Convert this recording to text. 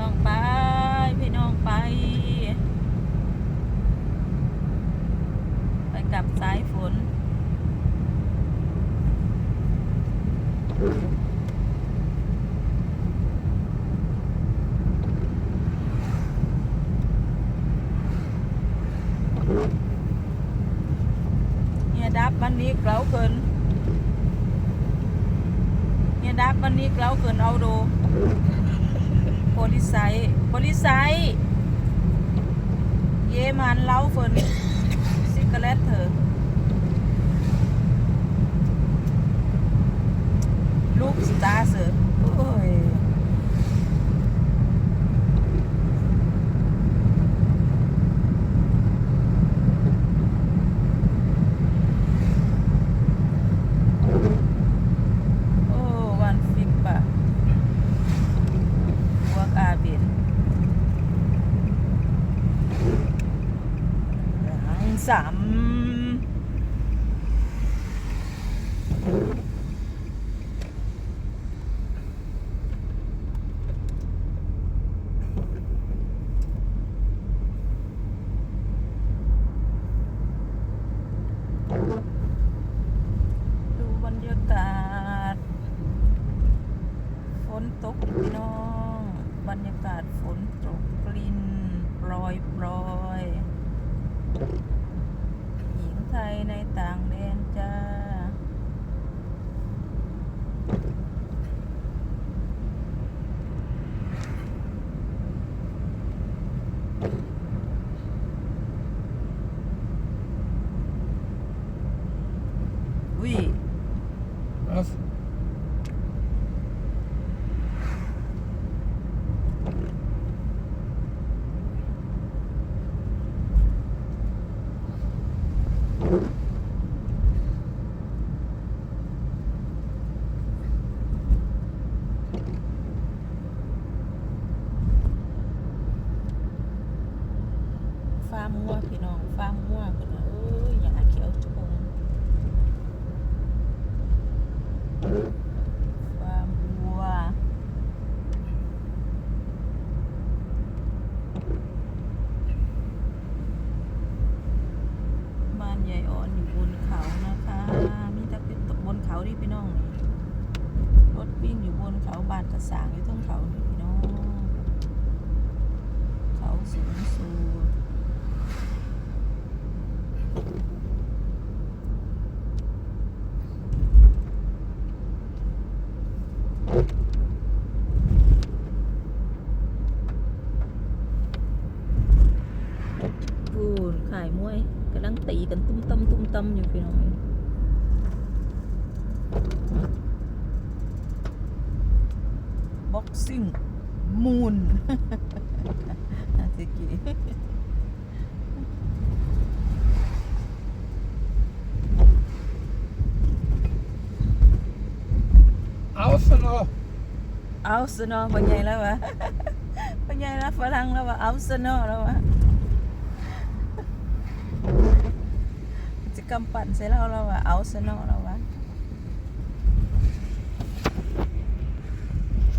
น้องไปพี่น้องไป ไปกับสายฝน เนี่ยดับวันนี้เกลาเกิน เนี่ยดับวันนี้เกลาเกินเอาดู ริไซบริไซเยมันเล้าเนซิกเกเลตเถอ ดูบรรยากาศฝนตกพี่น้อง บรรยากาศฝนตกกลิ่นปลอยปลอยหญิงไทยในต่างแดนจ้า อุ้ย Was? f ฟ้ามัวพี่น้องฟ้ามัวเพิ่นน่ะเอ้ยหญ้าเขียวชงฟาร์มวัว บ้านยายอ่อนอยู่บน เขานะคะมีแต่เป็นบนเขาดิพี่น้องรถวิ่งอยู่บนเขาบานกระสางอยู่เทั้งเขาพี่น้องเขาสูงสูงพูนขายมวย กำลังตีกันตุ้มตำตุ้มตำอยู่พี่น้องบ็อกซิ่งมูนตะกี้ Außen noch. เอ กิจกรรมปัญญาแล้วฝรั่งแล้ววะเอาสนอแล้ววะจะกำปั่นใส่เราแล้ววะเอาสนอแล้ววะ